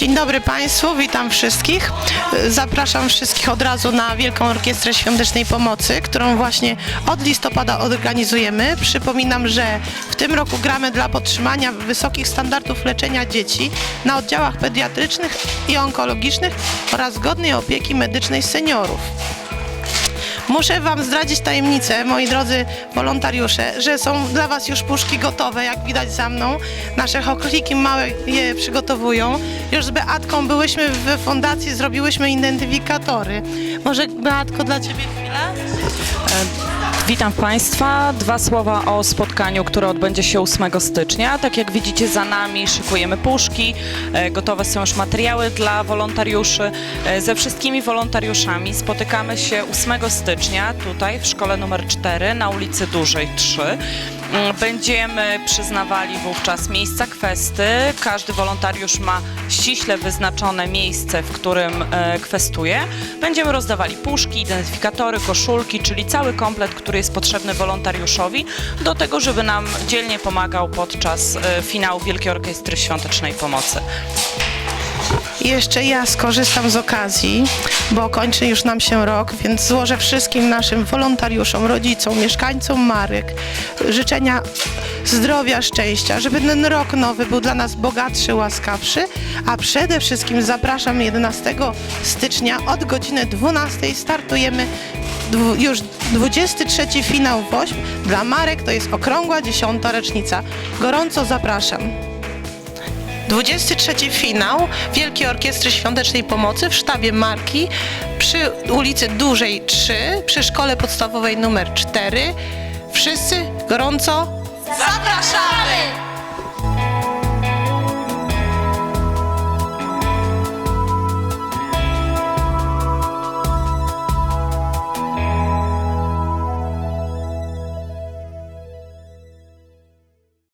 Dzień dobry Państwu, witam wszystkich. Zapraszam wszystkich od razu na Wielką Orkiestrę Świątecznej Pomocy, którą właśnie od listopada organizujemy. Przypominam, że w tym roku gramy dla podtrzymania wysokich standardów leczenia dzieci na oddziałach pediatrycznych i onkologicznych oraz godnej opieki medycznej seniorów. Muszę Wam zdradzić tajemnicę, moi drodzy wolontariusze, że są dla Was już puszki gotowe, jak widać za mną. Nasze chochliki małe je przygotowują. Już z Beatką byłyśmy w fundacji, zrobiłyśmy identyfikatory. Może Beatko dla Ciebie chwilę? Witam Państwa. Dwa słowa o spotkaniu, które odbędzie się 8 stycznia. Tak jak widzicie za nami szykujemy puszki, e, gotowe są już materiały dla wolontariuszy. E, Ze wszystkimi wolontariuszami spotykamy się 8 stycznia tutaj w szkole numer 4 na ulicy Dużej 3. Mm, Będziemy przyznawali wówczas miejsca kwesty. Każdy wolontariusz ma ściśle wyznaczone miejsce, w którym e, kwestuje. Będziemy rozdawali puszki, identyfikatory, koszulki, czyli cały komplet, który jest potrzebny wolontariuszowi do tego, żeby nam dzielnie pomagał podczas e, finału Wielkiej Orkiestry Świątecznej Pomocy. Jeszcze ja skorzystam z okazji, bo kończy już nam się rok, więc złożę wszystkim naszym wolontariuszom, rodzicom, mieszkańcom Marek życzenia zdrowia, szczęścia, żeby ten rok nowy był dla nas bogatszy, łaskawszy, a przede wszystkim zapraszam 11 stycznia od godziny 12 startujemy już 23 finał WOŚP. Dla Marek to jest okrągła 10. rocznica. Gorąco zapraszam. 23 finał Wielkiej Orkiestry Świątecznej Pomocy w sztabie Marki przy ulicy Dużej 3, przy szkole podstawowej numer 4. Wszyscy gorąco Zapraszamy!